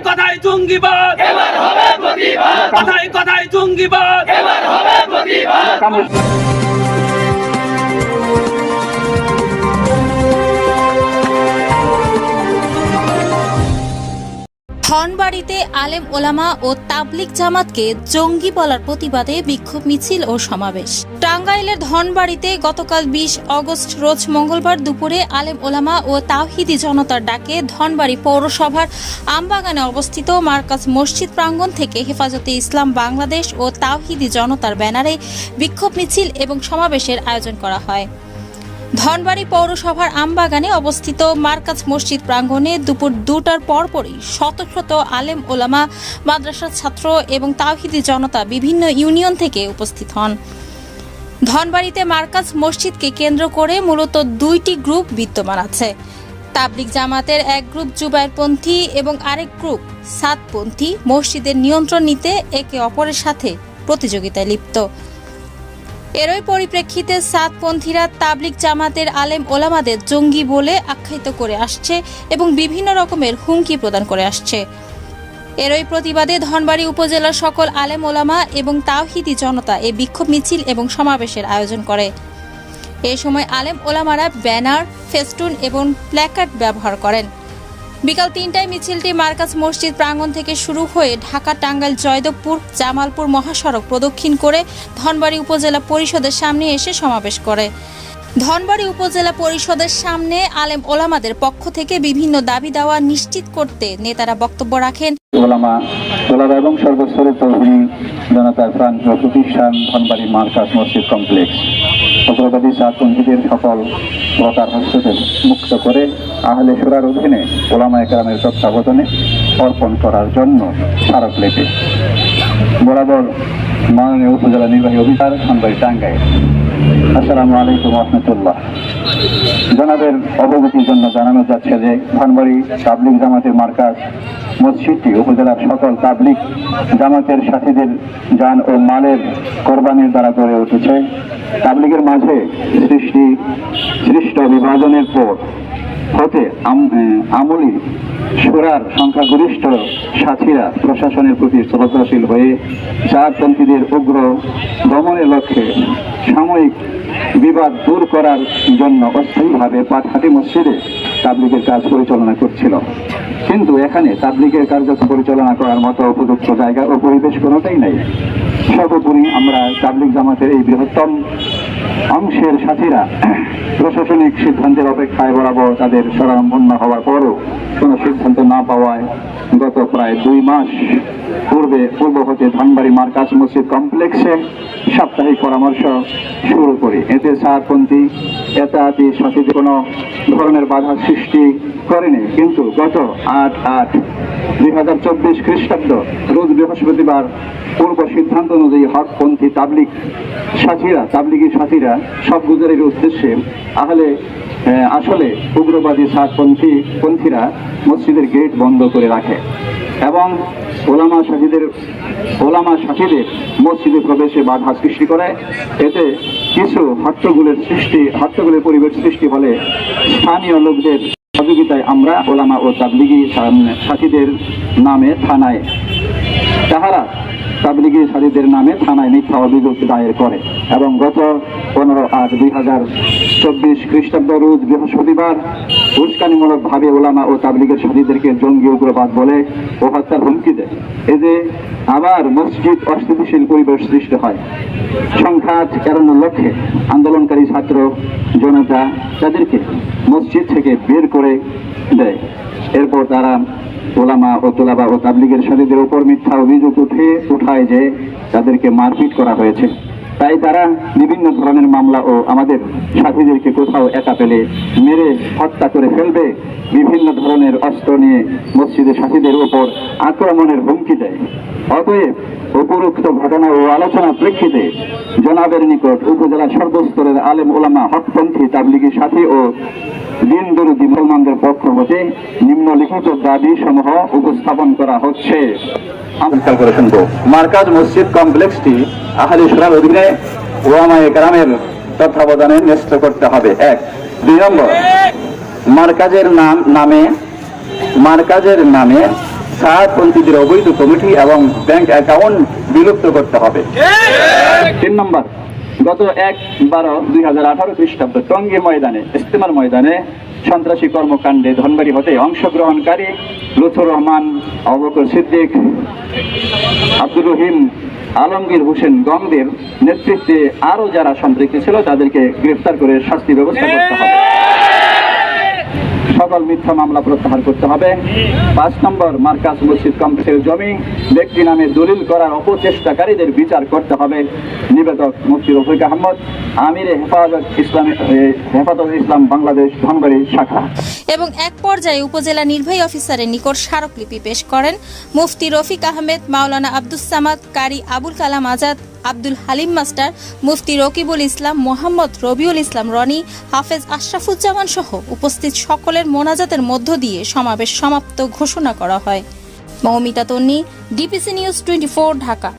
কথায় কথায় জঙ্গিবাদ। এবার হবে প্রতিবাদ। কথায় কথায় জঙ্গিবাদ। এবার হবে প্রতিবাদ। ধনবাড়িতে আলেম ওলামা ও তাবলিক জামাতকে জঙ্গি বলার প্রতিবাদে বিক্ষোভ মিছিল ও সমাবেশ। টাঙ্গাইলের ধনবাড়িতে গতকাল বিশ অগস্ট রোজ মঙ্গলবার দুপুরে আলেম ওলামা ও তাওহিদি জনতার ডাকে ধনবাড়ি পৌরসভার আমবাগানে অবস্থিত মার্কাজ মসজিদ প্রাঙ্গণ থেকে হেফাজতে ইসলাম বাংলাদেশ ও তাওহিদি জনতার ব্যানারে বিক্ষোভ মিছিল এবং সমাবেশের আয়োজন করা হয়। ধনবাড়ি পৌরসভার আমবাগানে অবস্থিত মার্কাজ মসজিদ প্রাঙ্গণে দুপুর দুটার পরপরই শত শত আলেম ওলামা, মাদ্রাসার ছাত্র এবং তাওহিদি জনতা বিভিন্ন ইউনিয়ন থেকে উপস্থিত হন। ধনবাড়িতে মার্কাজ মসজিদকে কেন্দ্র করে মূলত দুইটি গ্রুপ বিদ্যমান আছে। তাবলিক জামাতের এক গ্রুপ জুবাইরপন্থী এবং আরেক গ্রুপ সাতপন্থী মসজিদের নিয়ন্ত্রণ নিতে একে অপরের সাথে প্রতিযোগিতায় লিপ্ত। এরই পরিপ্রেক্ষিতে সাতপন্থীরা তাবলিক জামাতের আলেম ওলামাদের জঙ্গি বলে আখ্যায়িত করে আসছে এবং বিভিন্ন রকমের হুমকি প্রদান করে আসছে। এরই প্রতিবাদে ধনবাড়ি উপজেলার সকল আলেম ওলামা এবং তাওহিদি জনতা এ বিক্ষোভ মিছিল এবং সমাবেশের আয়োজন করে। এ সময় আলেম ওলামারা ব্যানার, ফেস্টুন এবং প্ল্যাকার্ড ব্যবহার করেন। বিকাল তিনটায় মিছিলটি মার্কাজ মসজিদ প্রাঙ্গণ থেকে শুরু হয়ে ঢাকা টাঙ্গাইল জয়দেবপুর, জামালপুর মহাসড়ক প্রদক্ষিণ করে ধনবাড়ি উপজেলা পরিষদের সামনে এসে সমাবেশ করে। ধনবাড়ি উপজেলা পরিষদের সামনে আলেম ওলামাদের পক্ষ থেকে বিভিন্ন দাবি দাওয়া নিশ্চিত করতে নেতারা বক্তব্য রাখেন। ওলামা ওলামা এবং সর্বস্তরের তৌহিদি জনতার প্রতিষ্ঠান ধনবাড়ি মার্কাস মসজিদ কমপ্লেক্স। অগ্রবাদী সাতপন্থীদের সকল প্রকার হস্তক্ষেপ মুক্ত করে আহলে সুরার অধীনে ওলামা একরামের তত্ত্বাবধানে অর্পণ করার জন্য স্মারক স্মারকলিপি বরাবর মাননীয় উপজেলা নির্বাহী অফিসার ধনবাড়ি টাঙ্গাইল। আসসালামু আলাইকুম রহমতুল্লাহ। জনাবের অবগতির জন্য জানানো যাচ্ছে যে ধনবাড়ি তাবলিক জামাতের মার্কাজ মসজিদটি উপজেলার সকল তাবলিক জামাতের সাথীদের যান ও মালের কোরবানির দ্বারা গড়ে উঠেছে। তাবলিগের মাঝে সৃষ্টি, সৃষ্ট বিভাজনের পর হতে আম- আমলি সুরার সংখ্যাগরিষ্ঠ সাথীরা প্রশাসনের প্রতি শ্রদ্ধাশীল হয়ে চারপন্থীদের উগ্র দমনের লক্ষ্যে সাময়িক বিবাদ দূর করার জন্য অস্থায়ীভাবে পাটহাটি মসজিদে তাবলিগের কাজ পরিচালনা করছিল। কিন্তু এখানে তাবলিগের কার্য পরিচালনা করার মতো উপযুক্ত জায়গা ও পরিবেশ কোনোটাই নাই। সর্বোপরি আমরা তাবলিগ জামাতের এই বৃহত্তম অংশের সাথীরা প্রশাসনিক সিদ্ধান্তের অপেক্ষায় বরাবর তাদের স্মরণাপন্ন হওয়ার পরও কোনো সিদ্ধান্ত না পাওয়ায় গত প্রায় দুই মাস পূর্বে পূর্ব হতে ধানবাড়ি মার্কাজ মসজিদ কমপ্লেক্সে সাপ্তাহিক পরামর্শ শুরু করি। এতে সারপন্থী, এতাতি সাথীদের কোনো ধরনের বাধা সৃষ্টি করেনি, কিন্তু গত আট আট দুই হাজার চব্বিশ খ্রিস্টাব্দ রোজ বৃহস্পতিবার পূর্ব সিদ্ধান্ত অনুযায়ী হকপন্থী তাবলিক সাথীরা, তাবলিগি সাথীরা সব গুজরের উদ্দেশ্যে আহলে আসলে উগ্রবাদী সাতপন্থী পন্থীরা মসজিদের গেট বন্ধ করে রাখে এবং ওলামা সাথীদের ওলামা সাথীদের মসজিদে প্রবেশে বাধা সৃষ্টি করে। এতে কিছু হট্টগোলের সৃষ্টি, হট্টগোলের পরিবেশ সৃষ্টি হলে স্থানীয় লোকদের সহযোগিতায় আমরা ওলামা ও তাবলিগি সাথীদের নামে থানায় তাহারা তাবলিগি সাথীদের নামে থানায় মিথ্যা অভিযোগ দায়ের করে এবং গত পনেরো আট দুই হাজার চব্বিশ খ্রিস্টাব্দ রোজ বৃহস্পতিবার উস্কানিমূলক ভাবে ওলামা ও তাবলিগের সাথীদেরকে জঙ্গি উগ্রবাদ বলে ও হত্যার হুমকি দেয়। এতে আবার মসজিদ অস্থিতিশীল পরিবেশ সৃষ্টি হয়। সংঘাত এড়ানোর লক্ষ্যে আন্দোলনকারী ছাত্র জনতা তাদেরকে মসজিদ থেকে বের করে দেয়। এরপর তারা ওলামা ও তোলাবা ও তাবলিগের সাথীদের উপর মিথ্যা অভিযোগ উঠে উঠায় যে তাদেরকে মারপিট করা হয়েছে। তাই তারা বিভিন্ন ধরনের মামলা ও আমাদের সাথীদেরকে কোথাও একা পেলে মেরে হত্যা করে ফেলবে, বিভিন্ন ধরনের অস্ত্র নিয়ে মসজিদের সাথীদের উপর আক্রমণের হুমকি দেয়। অতএব উপরোক্ত ঘটনা ও আলোচনার প্রেক্ষিতে জনাবের নিকট উপজেলা সর্বস্তরের আলেম ওলামা হকপন্থী তাবলিগি সাথী ও দিন দরুদি মুসলমানদের পক্ষ হতে নিম্নলিখিত দাবি সমূহ উপস্থাপন করা হচ্ছে। মার্কাজ মসজিদ কমপ্লেক্সটি আহলি সুরার অধীনে ওয়ামা একরামের তত্ত্বাবধানে ন্যস্ত করতে হবে। এক। দুই নম্বর, মার্কাজের নাম নামে মার্কাজের নামে সাতপন্থীদের অবৈধ কমিটি এবং ব্যাংক অ্যাকাউন্ট বিলুপ্ত করতে হবে। তিন নম্বর, গত এক বারো দুই হাজার আঠারো খ্রিস্টাব্দ টঙ্গী ময়দানে, ইস্তেমার ময়দানে সন্ত্রাসী কর্মকাণ্ডে ধনবাড়ি হতে অংশগ্রহণকারী লুথুর রহমান, অবকর সিদ্দিক, আব্দুর রহিম, আলমগীর হোসেন গঙ্গের নেতৃত্বে আরও যারা সম্পৃক্ত ছিল, তাদেরকে গ্রেফতার করে শাস্তি ব্যবস্থা করতে হবে। সকল মিথ্যা মামলা প্রত্যাহার করতে হবে। পাঁচ নম্বর মার্কাস মসজিদ কমপ্লেক্সের জমি, ব্যক্তি নামে দলিল করার অপচেষ্টাকারীদের বিচার করতে হবে। নিবেদক মুফতি রফিক আহমদ, আমিরে হেফাজত ইসলাম হেফাজত ইসলাম বাংলাদেশ ধনবাড়ি শাখা। এবং এক পর্যায়ে উপজেলা নির্বাহী অফিসারের নিকট স্মারকলিপি পেশ করেন মুফতি রফিক আহমেদ, মাওলানা আব্দুস সামাদ, কারি আবুল কালাম আজাদ আব্দুল হালিম মাস্টার, মুফতি রকিবুল ইসলাম, মোহাম্মদ রবিউল ইসলাম রনি, হাফেজ আশরাফুজ্জামান সহ উপস্থিত সকলের মোনাজাতের মধ্য দিয়ে সমাবেশ সমাপ্ত ঘোষণা করা হয়। Moumita Tonni, DPC news twenty Dhaka.